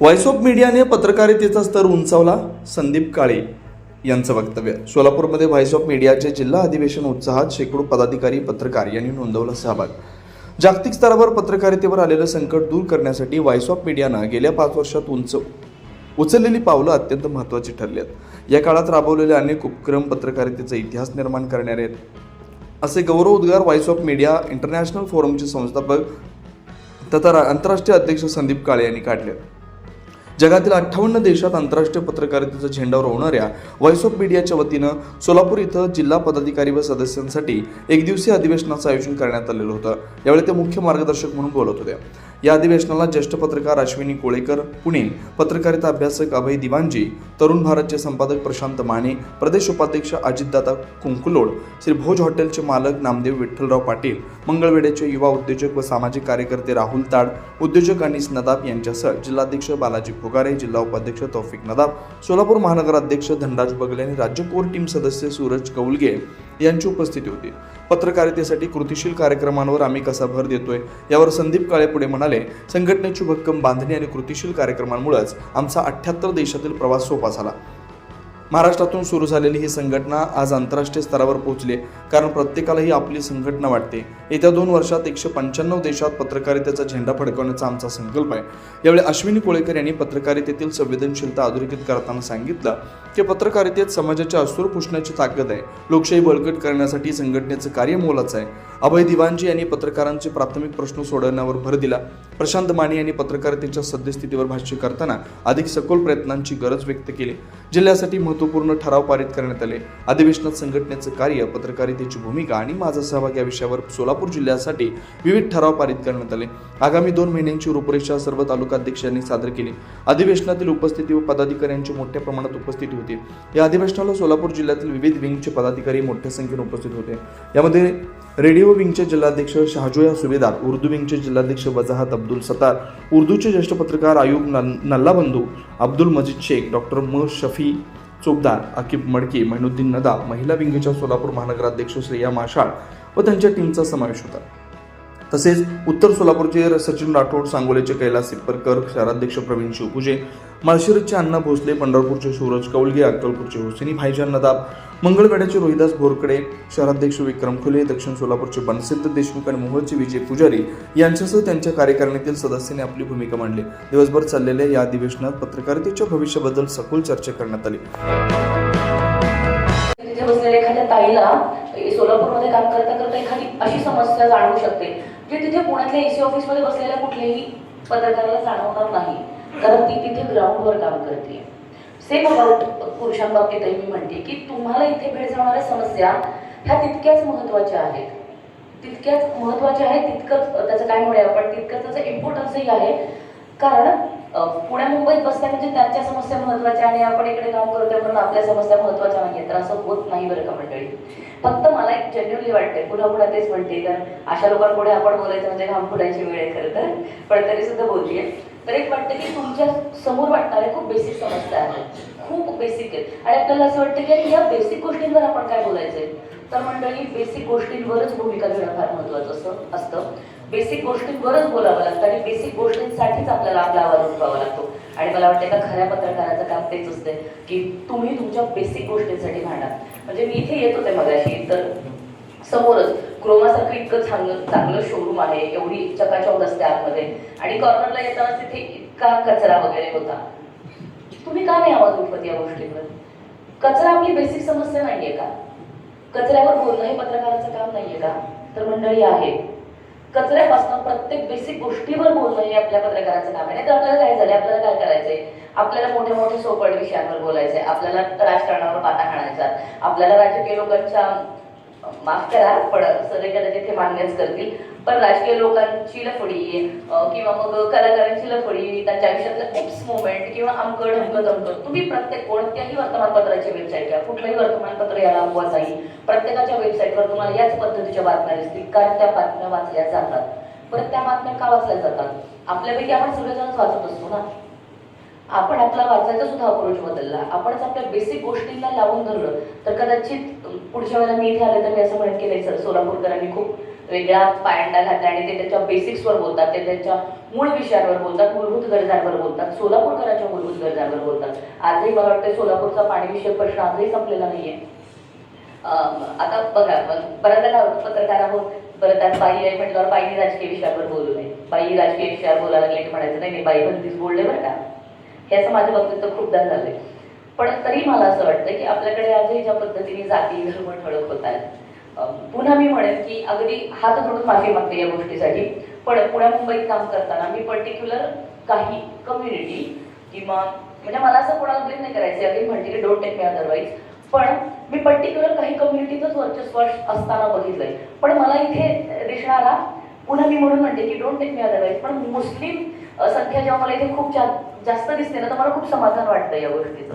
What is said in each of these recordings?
Voice of मीडियाने पत्रकारितेचा स्तर उंचावला. संदीप काळे यांचं वक्तव्य. सोलापूरमध्ये व्हॉइस ऑफ मीडियाचे जिल्हा अधिवेशन उत्साहात शेकडो पदाधिकारी पत्रकार यांनी नोंदवला सहभाग. जागतिक स्तरावर पत्रकारितेवर आलेलं संकट दूर करण्यासाठी व्हॉइस ऑफ मीडियानं गेल्या पाच वर्षात उंच उचललेली पावलं अत्यंत महत्त्वाची ठरली आहेत या काळात राबवलेले अनेक उपक्रम पत्रकारितेचा इतिहास निर्माण करणारे आहेत. असे गौरव उद्गार व्हॉइस ऑफ मीडिया इंटरनॅशनल फोरमचे संस्थापक तथा आंतरराष्ट्रीय अध्यक्ष संदीप काळे यांनी काढले आहेत जगातील अठ्ठावन्न देशात आंतरराष्ट्रीय पत्रकारितेचा झेंडा रोवणाऱ्या व्हॉइस ऑफ मीडियाच्या वतीनं सोलापूर इथं जिल्हा पदाधिकारी व सदस्यांसाठी एक दिवसीय अधिवेशनाचं आयोजन करण्यात आलेलं होतं. यावेळी ते मुख्य मार्गदर्शक म्हणून बोलत होते. या अधिवेशनाला ज्येष्ठ पत्रकार अश्विनी कोळेकर पुणे पत्रकारिता अभ्यासक अभय दिवाणजी तरुण भारतचे संपादक प्रशांत माने प्रदेश उपाध्यक्ष अजितदादा कुंकुलोड श्री भोज हॉटेलचे मालक नामदेव विठ्ठलराव पाटील मंगळवेड्याचे युवा उद्योजक व सामाजिक कार्यकर्ते राहुल ताड उद्योजक अनिस नदाब यांच्यासह जिल्हाध्यक्ष बालाजी फुगारे जिल्हा उपाध्यक्ष तौफिक नदाब सोलापूर महानगराध्यक्ष धनराज बगले आणि राज्य कोर टीम सदस्य सूरज कौलगे यांची उपस्थिती होती. पत्रकारितेसाठी कृतीशील कार्यक्रमांवर आम्ही कसा भर देतोय यावर संदीप काळे पुढे म्हणाले संघटनेची भक्कम बांधणी आणि कृतीशील कार्यक्रमांमुळेच आमचा अठ्ठ्याहत्तर देशातील प्रवास सोपा झाला. महाराष्ट्रातून सुरू झालेली ही संघटना आज आंतरराष्ट्रीय स्तरावर पोहोचली आहे. कारण प्रत्येकालाही आपली संघटना वाटते. येत्या दोन वर्षात एकशे पंच्याण्णव देशात पत्रकारितेचा झेंडा फडकवण्याचा आमचा संकल्प आहे. यावेळी अश्विनी कोळेकर यांनी पत्रकारितेतील संवेदनशीलता अधोरेखित करताना सांगितलं की पत्रकारितेत समाजाच्या असूर पुसण्याची ताकद आहे. लोकशाही बळकट करण्यासाठी संघटनेचं कार्य मोलाचं आहे. अभय दिवानजी यांनी पत्रकारांचे प्राथमिक प्रश्न सोडवण्यावर भर दिला. प्रशांत माने यांनी पत्रकारितेच्या सद्यस्थितीवर भाष्य करताना अधिक सखोल प्रयत्नांची गरज व्यक्त केली. जिल्ह्यासाठी महत्त्वपूर्ण ठराव पारित करण्यात आले. अधिवेशनात संघटनेचं कार्य पत्रकारितेची भूमिका आणि माझा सहभाग या विषयावर सोलापूर जिल्ह्यासाठी विविध ठराव पारित करण्यात आले. आगामी दोन महिन्यांची रूपरेषा सर्व तालुकाध्यक्षांनी सादर केली. अधिवेशनातील उपस्थिती व पदाधिकाऱ्यांची मोठ्या प्रमाणात उपस्थिती होती. या अधिवेशनाला सोलापूर जिल्ह्यातील विविध विंगचे पदाधिकारी मोठ्या संख्येने उपस्थित होते. यामध्ये रेडिओ विंगचे जिल्हाध्यक्ष शहाजोया सुभेदार उर्दू विंगचे जिल्हाध्यक्ष वजाहत अब्दुल सतार उर्दूचे ज्येष्ठ पत्रकार आयुब नल्लाबंधू अब्दुल मजीद शेख डॉक्टर म शफी चोपदार अकिब मडके महिनुद्दीन नदा महिला विंगेच्या सोलापूर महानगराध्यक्ष श्रेया माशाळ व त्यांच्या टीमचा समावेश होता. तसेच उत्तर सोलापूरचे सचिन राठोड सांगोलेचे कैलास सिप्परकर शहराध्यक्ष प्रवीण शिवपुजे माळशिरसचे अण्णा भोसले पंढरपूरचे सूरज कौलगे अक्कलपूरचे हुसेनी भाईजान नदाब मंगळवेड्याचे रोहिदास भोरकडे शहराध्यक्ष विक्रम खुले दक्षिण सोलापूरचे बनसिद्ध देशमुख आणि मोहोळचे विजय पुजारी यांच्यासह त्यांच्या कार्यकारिणीतील सदस्यांनी आपली भूमिका मांडली. दिवसभर चाललेल्या या अधिवेशनात पत्रकारितेच्या भविष्याबद्दल सखोल चर्चा करण्यात आली. बसलेल्या एखाद्या ताईला सोलापूरमध्ये काम करता करता एखादी अशी समस्या जाणवू शकते. जे तिथे पुण्यातल्या एसी ऑफिसमध्ये बसलेल्या कुठल्याही पत्रकाराला जाणवणार नाही. कारण ती तिथे ग्राउंडवर काम करते. सेम अबाउट पुरुषांबाबतीतही मी म्हणते की तुम्हाला इथे भेडसावणाऱ्या समस्या ह्या तितक्याच महत्त्वाच्या आहेत. तितक्याच महत्त्वाच्या आहेत तितकंच त्याचं काय म्हणूया आपण तितकंच त्याचं इम्पॉर्टन्सही आहे. कारण पुण्या मुंबईत बसल्या म्हणजे त्यांच्या समस्या महत्त्वाच्या आणि आपण इकडे काम करतोय म्हणून आपल्या समस्या महत्त्वाच्या नाही तर असं होत नाही बरं का मंडळी? फक्त मला एक जनरली वाटते पुन्हा पुन्हा तेच म्हणते. कारण अशा लोकांपुढे आपण बोलायचं म्हणजे घाम फुटायची वेळ आहे खरं तर. पण तरी सुद्धा बोललीये तर एक वाटतं की तुमच्यासमोर वाटणाऱ्या खूप बेसिक समस्या आहेत. खूप बेसिक आहेत. आणि आपल्याला असं वाटतं की या बेसिक गोष्टींवर आपण काय बोलायचंय? तर मंडळी बेसिक गोष्टींवरच भूमिका घेणं फार महत्वाचं असं असतं. बेसिक गोष्टींवरच बोलावं लागतं आणि बेसिक गोष्टींसाठीच आपल्याला आपला आवाज उठवावा लागतो. आणि मला वाटतं का खऱ्या पत्रकाराचं काम तेच असते की तुम्ही तुमच्या बेसिक गोष्टींसाठी भांडा म्हणजे मी इथे येत होते मगाशी तर समोरच क्रोमासारखं इतकं चांगलं चांगलं शोरूम आहे एवढी चकाचौक असते आतमध्ये. आणि कॉर्नरला येताना तिथे इतका कचरा वगैरे होता. तुम्ही का नाही आवाज उठवत या गोष्टींवर? कचरा आपली बेसिक समस्या नाहीये का? कचऱ्यावर बोलणं हे पत्रकाराचं काम नाहीये का? तर मंडळी आहे कचऱ्यापासून प्रत्येक बेसिक गोष्टीवर बोलणं हे आपल्या पत्रकाराचं काम आहे. नाही तर आपल्याला काय झालं आपल्याला काय करायचंय? आपल्याला मोठे मोठे सोपड विषयांवर बोलायचंय. आपल्याला राजकारणावर पाता खाणायचा. आपल्याला राजकीय लोकांच्या माफ करा पण सगळे कदाचित ते मान्यच करतील. पण राजकीय लोकांची लफडी किंवा मग कलाकारांची लफडी त्यांच्या आयुष्यातलं एक्स मुवमेंट किंवा अमकं ढमकं जमकं तुम्ही प्रत्येक कोणत्याही वर्तमानपत्राची वेबसाईट घ्या. कुठलंही वर्तमानपत्र याला अपवाद प्रत्येकाच्या वेबसाईटवर तुम्हाला याच पद्धतीच्या बातम्या दिसतील. कारण त्या बातम्या वाचल्या जातात. परत त्या बातम्या का वाचल्या जातात? आपल्यापैकी आपण सगळेजणच वाचत असतो ना? आपण आपला वाचायचा सुद्धा अप्रोच बदलला. आपणच आपल्या बेसिक गोष्टींना लावून धरलं तर कदाचित पुढच्या वेळेला मी इथे आले तर मी असं म्हणत की नाही सर सोलापूरकरांनी खूप वेगळा पायंडा घातला आणि ते त्याच्या बेसिक्सवर बोलतात ते त्याच्या मूळ विषयांवर बोलतात मूलभूत गरजांवर बोलतात सोलापूरकरांच्या मूलभूत गरजांवर बोलतात. आजही मला वाटतं सोलापूरचा पाणीविषयक प्रश्न आजही संपलेला नाहीये. आता बघा बऱ्याचदा पत्रकार आहोत परत त्यात बाई आहे म्हटल्यावर बाईने राजकीय विषयावर बोलू नये. बाई राजकीय विषयावर बोलायला लागले की म्हणायचं नाही नाही बाई बंदीच बोलले बरं का? हे असं माझ्या बाबतीत खूपदा झालंय. पण तरी मला असं वाटतं की आपल्याकडे आजही ज्या पद्धतीने जाती धर्म ठळक होत आहेत पुन्हा मी म्हणेन की अगदी हात जोडून माफी मागते या गोष्टीसाठी. पण पुण्या मुंबईत काम करताना मी पर्टिक्युलर काही कम्युनिटी किंवा म्हणजे मला असं कोणाला ब्लेम नाही करायचं अगदी म्हणते की डोंट टेक मी अदरवाईज पण मी पर्टिक्युलर काही कम्युनिटीचंच वर्चस्व असताना बघितलंय. पण मला इथे दिसणारा पुन्हा मी म्हणून म्हणते की डोंट टेक मी अदरवाईज पण मुस्लिम संख्या जेव्हा मला इथे खूप जास्त जास्त दिसते ना तर मला खूप समाधान वाटतं या गोष्टीचं.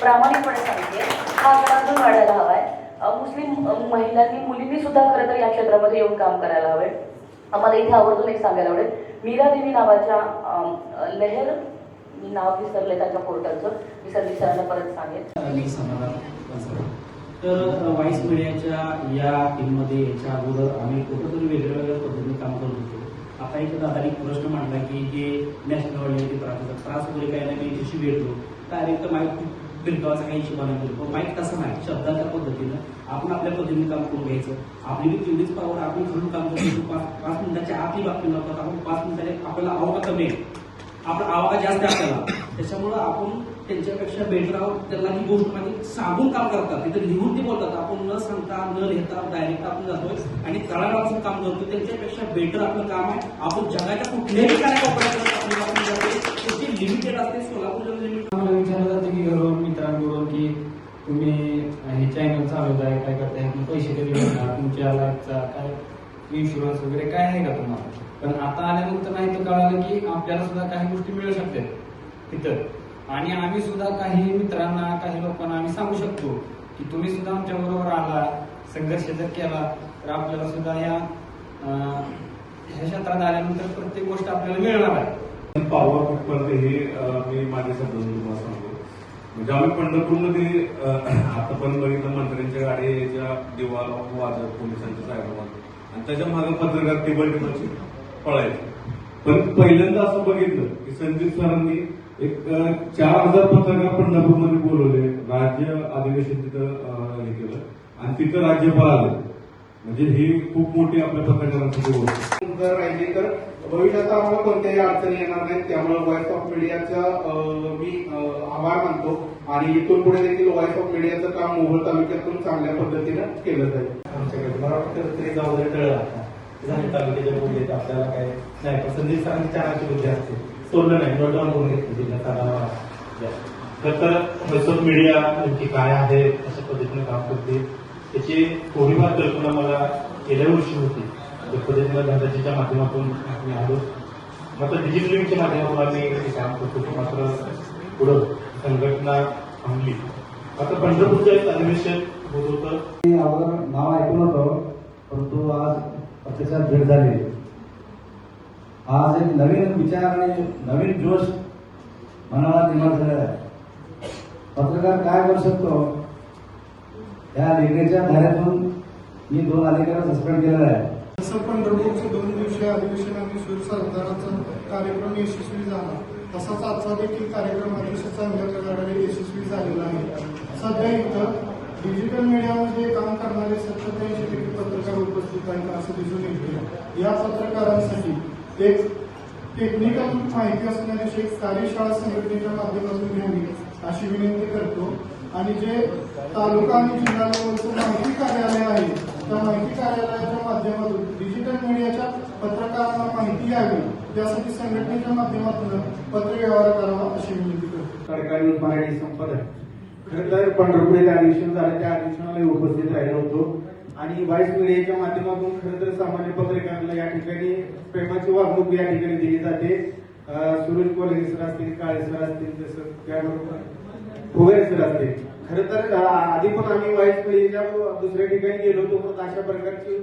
प्रामाणिकपणे सांगते. हा आकडा अजून वाढायला हवाय. अ, मुस्लिम महिलांनी मुलींनी सुद्धा खरं तर या क्षेत्रामध्ये येऊन काम करायला हवंय आम्हाला इथे आवर्जून एक सांगायला आवडेल. मीरा देवी नावाच्या लहर मी नाव विसरले त्यांच्या पोर्टलचं. मी सर सरांना परत सांगेन. तर अ, व्हाईस मीडियाच्या या टीममध्ये याच्या अगोदर आम्ही कुठंतरी वेगळ्या वेगळ्या पद्धतीने काम करत होतो. आता एक दादाने प्रश्न मांडला की जे नॅशनल ऑडिओचे त्रास होतात त्रास वगैरे काय नाही मी भेटलो डायरेक्ट माईक बिरकावाचा काही हिशोबाने बोलतो माईक तसं नाही शब्दाच्या पद्धतीनं आपण आपल्या पद्धतीने काम करून घ्यायचं. आपली बी तेवढीच पावर आपण घरून काम करतो. पाच पाच मिनिटाच्या आतली बातमी लावतात आपण पाच मिनिटाच्या आपल्याला आवाज कमी आहे. आपला आवाज जास्त आपल्याला. त्याच्यामुळं आपण त्यांच्यापेक्षा बेटर आहोत. त्यांना ही गोष्ट माहिती सांगून काम करतात. तिथे लिहून ते बोलतात. आपण न सांगता न लिहिता डायरेक्ट आपण जातोय आणि तळागाळाचं काम करतो त्यांच्यापेक्षा बेटर आपलं काम आहे. आपण जगाच्या कुठल्याही कार्यक्रमात लिमिटेड असते सोलापूर लिमिटेड आम्हाला विचारलं जातं की घरून मित्रांकडून की तुम्ही हे चॅनल चालवताय काय करताय? पैसे कधी मिळणार? तुमच्या लाईफचा काय इन्शुरन्स वगैरे काय आहे का तुम्हाला? पण आता आल्यानंतर नाही तर कळालं की आपल्याला सुद्धा काही गोष्टी मिळू शकतात तिथं. आणि आम्ही सुद्धा काही मित्रांना काही लोकांना आम्ही सांगू शकतो की तुम्ही सुद्धा आमच्या बरोबर आला संघर्ष जर केला तर आपल्याला सुद्धा या ह्या क्षेत्रात आल्यानंतर प्रत्येक गोष्ट आपल्याला मिळणार आहे. पावर फुटपर्यंत हे मी माझ्या शब्दातून तुम्हाला सांगतो. म्हणजे आम्ही पंढरपूरमध्ये आता पण बघितलं मंत्र्यांच्या गाडीच्या दिवाला वाजत पोलिसांच्या साहेबांना आणि त्याच्यामागे पत्रकार टेबल टेबलची पळायचे. पण पहिल्यांदा असं बघितलं की संदीप सरांनी एक चार हजार पत्रकार पंढरपूरमध्ये बोलवले. राज्य अधिवेशन तिथं हे केलं. आणि तिथं राज्यपाल आले. म्हणजे ही खूप मोठी आपल्या पत्रकारांसाठी गोष्ट जर राहिली तर भविष्यात आम्हाला कोणत्याही अडचणी येणार नाहीत. त्यामुळे व्हॉइस ऑफ मीडियाचा मी आभार मानतो. आणि इथून पुढे देखील व्हॉइस ऑफ मीडियाचं काम मोहोळ तालुक्यातून चांगल्या पद्धतीनं केलं जाईल. आमच्याकडे मला वाटतं तरी जबाबदारी टळलं आता. झाले तालुक्याच्या बोललेत आपल्याला काय नाही पण संदीप सरांची चाराची बुद्धी असते. सोडलं नाही नोट डाऊन करून घेतलं जिल्ह्यात आढावा तर व्हॉइस मीडिया नेमकी काय आहे? अशा पद्धतीने काम करते. त्याची थोडीफार कल्पना मला गेल्या वर्षी होती. म्हणजे पद्धतीला पद्धतीनं माध्यमातून आम्ही आलो. मात्र डिजिटलिंगच्या माध्यमातून आम्ही हे काम करतो. मात्र पुढं संघटना थांबली. मात्र पंढरपूरचं एक अधिवेशन होत होतं. मी आपलं नाव ऐकून होतो परंतु आज प्रत्यक्षात भेट झाली. आज एक नवीन विचार आणि नवीन जोश मनाला निर्माण झालेला आहे. पत्रकार काय करू शकतो? या लेखेच्या धाऱ्यातून मी दोन अधिकाऱ्यांना सस्पेंड केलेला आहे. जसं पंढरपूरचे दोन दिवसीय अधिवेशन आणि सूर्यसंधानाचा कार्यक्रम यशस्वी झाला. तसाच आजचा देखील कार्यक्रम अतिशय चांगल्या प्रकारे यशस्वी झालेला आहे. सध्या इथं डिजिटल मीडियामध्ये काम करणारे सत्याऐंशी टक्के पत्रकार उपस्थित आहेत असं दिसून येते या पत्रकारांसाठी एक टेक्निकल माहिती असण्याविषयी एक कार्यशाळा संघटनेच्या माध्यमातून घ्यावी अशी विनंती करतो. आणि जे तालुका आणि जिल्हा लेवलचं माहिती कार्यालय आहे त्या माहिती कार्यालयाच्या माध्यमातून डिजिटल मीडियाच्या पत्रकारांना माहिती यावी. त्यासाठी संघटनेच्या माध्यमातून पत्रव्यवहार करावा अशी विनंती करतो. सरकारी मराठी संपादक. खरं तर पंढरपूर अधिवेशन झालं त्या अधिवेशनाला उपस्थित राहिलो होतो. आणि व्हाईस मीडियाच्या माध्यमातून खरं तर सामान्य पत्रकारांना या ठिकाणी प्रेमाची वागणूक या ठिकाणी दिली जाते. सूरज सुरेश कोल्हे सर असतील काळे सर असतील तसं त्याबरोबर फुगरे सर असतील खरं तर आधी पण आम्ही वाईस पिढीच्या दुसऱ्या ठिकाणी गेलो होतो पण अशा प्रकारची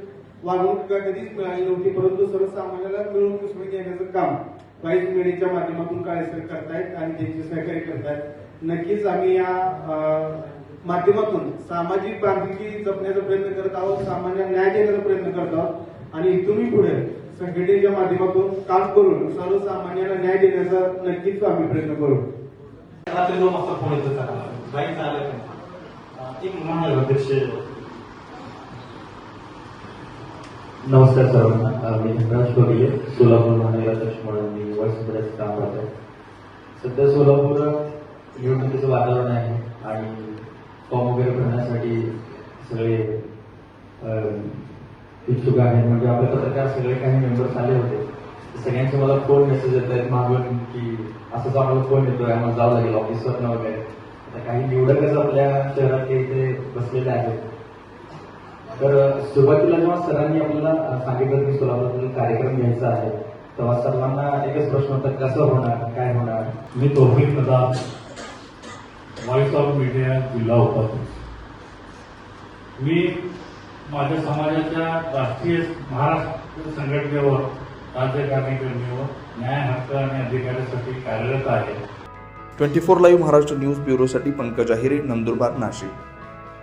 वागणूक कधीच मिळाली नव्हती परंतु सर्वसामान्याला मिळून मिसळून घेण्याचं काम वाईस पिढीच्या माध्यमातून काळेसर करतायत आणि त्यांचे सहकार्य करतायत. नक्कीच आम्ही या माध्यमातून सामाजिक बांधिलकी जपण्याचा प्रयत्न करत आहोत सामान्य न्याय देण्याचा प्रयत्न करत आहोत आणि इथूनही पुढे संघटनेच्या माध्यमातून काम करून सर्वसामान्यांना न्याय देण्याचा नक्कीच आम्ही प्रयत्न करू. रात्री दोन वाजता फोन येतो सर बाईक आलं एक अं, अध्यक्ष. नमस्कार सर्वांना. मी धनराज बघिले सोलापूर महानगराध्यक्ष म्हणून मी वर्ष काम करत आहे. सध्या सोलापूर निवडणुकीचं वातावरण आहे आणि फॉर्म वगैरे भरण्यासाठी सगळे इच्छुक आहेत. म्हणजे आपले पत्रकार सगळे काही मेंबर्स आले होते. सगळ्यांचे मला फोन मेसेज येत आहेत मागून की असंच आम्हाला फोन येतोय आम्हाला जावं लागेल ऑफिसवरनं वगैरे. आता काही निवडकच आपल्या शहरात इथे बसलेले आहेत. तर सुरुवातीला जेव्हा सरांनी आपल्याला सांगितलं की सोलापूरमध्ये कार्यक्रम घ्यायचा आहे तेव्हा सर्वांना एकच प्रश्न होता कसं होणार काय होणार? मी Tofik Nadab voice of media जिल्हा उपाध्यक्ष. मी माझ्या समाजाच्या राष्ट्रीय महाराष्ट्र संघटनेवर राज्यकारणी करण्यावर न्याय हक्क आणि अधिकारासाठी कार्यरत आहे. Twenty four live Maharashtra news ब्युरोसाठी Pankaj Ahire Nandurbar Nashik.